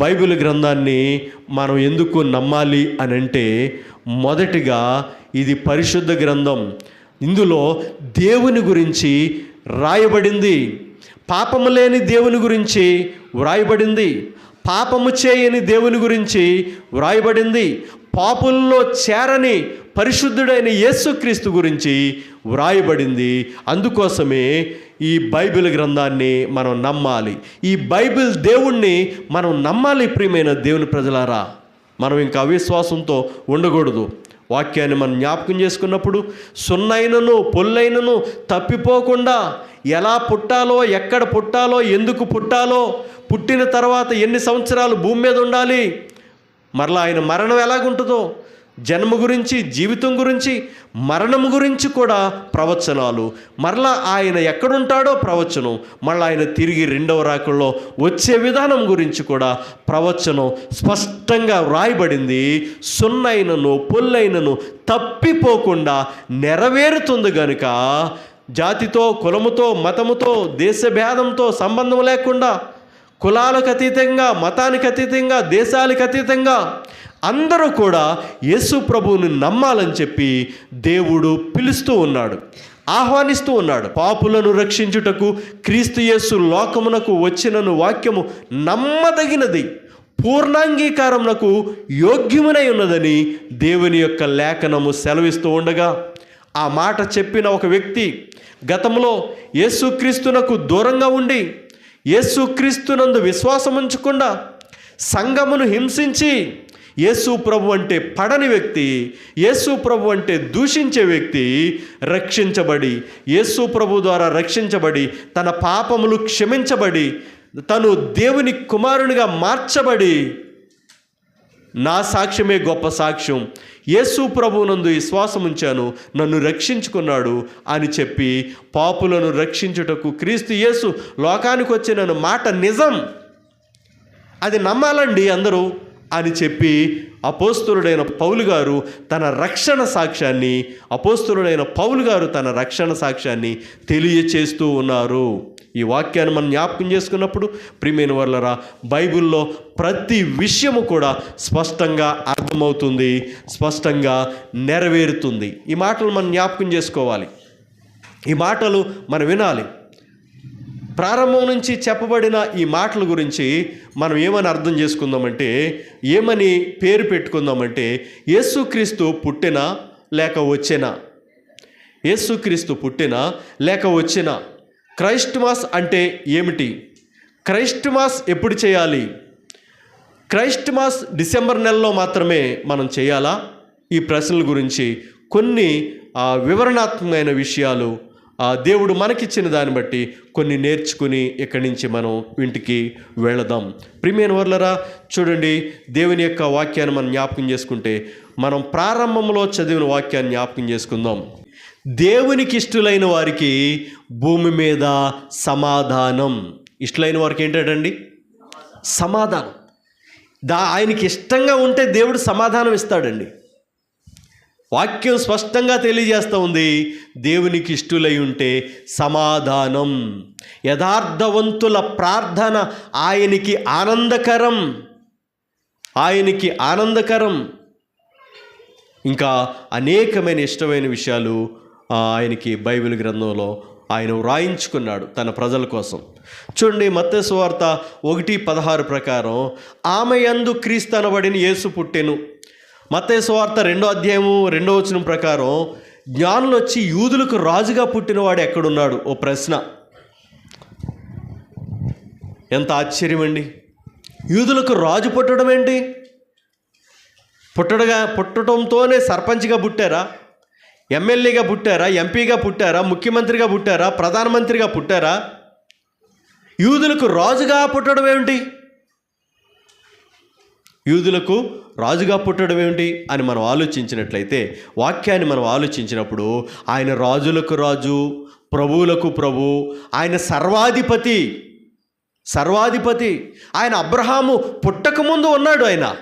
Bible గ్రంథాన్ని మనం ఎందుకు నమ్మాలి అని అంటే మొదటిగా ఇది పరిశుద్ధ గ్రంథం. ఇందులో దేవుని గురించి రాయబడింది. పాపము లేని దేవుని గురించి వ్రాయబడింది. పాపము చేయని దేవుని గురించి వ్రాయబడింది. పాపుల్లో చేరని పరిశుద్ధుడైన యేసుక్రీస్తు గురించి వ్రాయబడింది. అందుకోసమే ఈ బైబిల్ గ్రంథాన్ని మనం నమ్మాలి. ఈ బైబిల్ దేవుణ్ణి మనం నమ్మాలి ప్రియమైన దేవుని ప్రజలారా. మనం ఇంకా అవిశ్వాసంతో ఉండకూడదు. వాక్యాన్ని మనం జ్ఞాపకం చేసుకున్నప్పుడు సున్నైనను పొల్లైనను తప్పిపోకుండా ఎలా పుట్టాలో ఎక్కడ పుట్టాలో ఎందుకు పుట్టాలో పుట్టిన తర్వాత ఎన్ని సంవత్సరాలు భూమి మీద ఉండాలి మరలా ఆయన మరణం ఎలాగుంటుందో? జన్మ గురించి జీవితం గురించి మరణం గురించి కూడా ప్రవచనాలు. మరలా ఆయన ఎక్కడుంటాడో ప్రవచనం. మళ్ళీ ఆయన తిరిగి రెండవ రాకల్లో వచ్చే విధానం గురించి కూడా ప్రవచనం స్పష్టంగా వ్రాయబడింది. సున్నైనను పొల్లైనను తప్పిపోకుండా నెరవేరుతుంది గనుక జాతితో కులముతో మతముతో దేశభేదంతో సంబంధం లేకుండా కులాలకు అతీతంగా మతానికి అతీతంగా దేశాలకు అతీతంగా అందరూ కూడా యేసు ప్రభువుని నమ్మాలని చెప్పి దేవుడు పిలుస్తూ ఉన్నాడు ఆహ్వానిస్తూ ఉన్నాడు. పాపులను రక్షించుటకు క్రీస్తు యేసు లోకమునకు వచ్చినను వాక్యము నమ్మదగినది పూర్ణాంగీకారమునకు యోగ్యమునై ఉన్నదని దేవుని యొక్క లేఖనము సెలవిస్తూ ఉండగా ఆ మాట చెప్పిన ఒక వ్యక్తి గతంలో యేసుక్రీస్తునకు దూరంగా ఉండి యేసుక్రీస్తునందు విశ్వాసం ఉంచకుండా సంఘమును హింసించి యేసు ప్రభు అంటే పడని వ్యక్తి యేసు ప్రభు అంటే దూషించే వ్యక్తి రక్షించబడి యేసు ప్రభు ద్వారా రక్షించబడి తన పాపములు క్షమించబడి తను దేవుని కుమారునిగా మార్చబడి నా సాక్ష్యమే గొప్ప సాక్ష్యం. యేసు ప్రభువునందు విశ్వాసం ఉంచాను. నన్ను రక్షించుకున్నాడు అని చెప్పి పాపులను రక్షించుటకు క్రీస్తు యేసు లోకానికి వచ్చిన మాట నిజం. అది నమ్మాలండి అందరూ అని చెప్పి అపోస్తులుడైన పౌలు గారు తన రక్షణ సాక్ష్యాన్ని అపోస్తులుడైన పౌలు గారు తన రక్షణ సాక్ష్యాన్ని తెలియచేస్తూ ఉన్నారు. ఈ వాక్యాన్ని మనం జ్ఞాపకం చేసుకున్నప్పుడు ప్రియమైన వాళ్ళరా బైబిల్లో ప్రతి విషయము కూడా స్పష్టంగా అర్థమవుతుంది స్పష్టంగా నెరవేరుతుంది. ఈ మాటలు మనం జ్ఞాపకం చేసుకోవాలి. ఈ మాటలు మనం వినాలి. ప్రారంభం నుంచి చెప్పబడిన ఈ మాటల గురించి మనం ఏమని అర్థం చేసుకుందామంటే ఏమని పేరు పెట్టుకుందామంటే యేసుక్రీస్తు పుట్టిన లేక వచ్చిన. యేసుక్రీస్తు పుట్టిన లేక వచ్చిన. క్రైస్ట్మాస్ అంటే ఏమిటి? క్రైస్ట్మాస్ ఎప్పుడు చేయాలి? క్రైస్ట్మాస్ డిసెంబర్ నెలలో మాత్రమే మనం చేయాలా? ఈ ప్రశ్నల గురించి కొన్ని వివరణాత్మకమైన విషయాలు ఆ, దేవుడు మనకిచ్చిన దాన్ని బట్టి కొన్ని నేర్చుకుని ఇక్కడి నుంచి మనం ఇంటికి వెళదాం. ప్రిమియన్ వర్లరా చూడండి దేవుని యొక్క వాక్యాన్ని మనం జ్ఞాపకం చేసుకుంటే మనం ప్రారంభంలో చదివిన వాక్యాన్ని జ్ఞాపకం చేసుకుందాం. దేవునికి ఇష్టలైన వారికి భూమి మీద సమాధానం. ఇష్టలైన వారికి ఏంటండి సమాధానం. దా ఆయనకి ఇష్టంగా ఉంటే దేవుడు సమాధానం ఇస్తాడండి. వాక్యం స్పష్టంగా తెలియజేస్తూ ఉంది దేవునికి ఇష్టులై ఉంటే సమాధానం. యథార్థవంతుల ప్రార్థన ఆయనకి ఆనందకరం. ఆయనకి ఆనందకరం. ఇంకా అనేకమైన ఇష్టమైన విషయాలు ఆయనకి బైబిల్ గ్రంథంలో ఆయన వ్రాయించుకున్నాడు తన ప్రజల కోసం. చూడండి మత్తయి వార్త ఒకటి పదహారు ప్రకారం ఆమె యందు క్రీస్తు అనబడిన యేసు పుట్టెను. మత్తయి వార్త రెండో అధ్యాయము రెండో వచనం ప్రకారం జ్ఞానులు వచ్చి యూదులకు రాజుగా పుట్టినవాడు ఎక్కడున్నాడు? ఓ ప్రశ్న. ఎంత ఆశ్చర్యం అండి. యూదులకు రాజు పుట్టడం ఏంటి? పుట్టడగా పుట్టడంతోనే సర్పంచ్గా పుట్టారా? ఎమ్మెల్యేగా పుట్టారా ఎంపీగా పుట్టారా ముఖ్యమంత్రిగా పుట్టారా ప్రధానమంత్రిగా పుట్టారా? యూదులకు రాజుగా పుట్టడం ఏమిటి? యూదులకు రాజుగా పుట్టడం ఏమిటి అని మనం ఆలోచించినట్లయితే వాక్యాన్ని మనం ఆలోచించినప్పుడు ఆయన రాజులకు రాజు ప్రభువులకు ప్రభు ఆయన సర్వాధిపతి సర్వాధిపతి ఆయన అబ్రహాము పుట్టకముందు ఉన్నాడు ఆయన.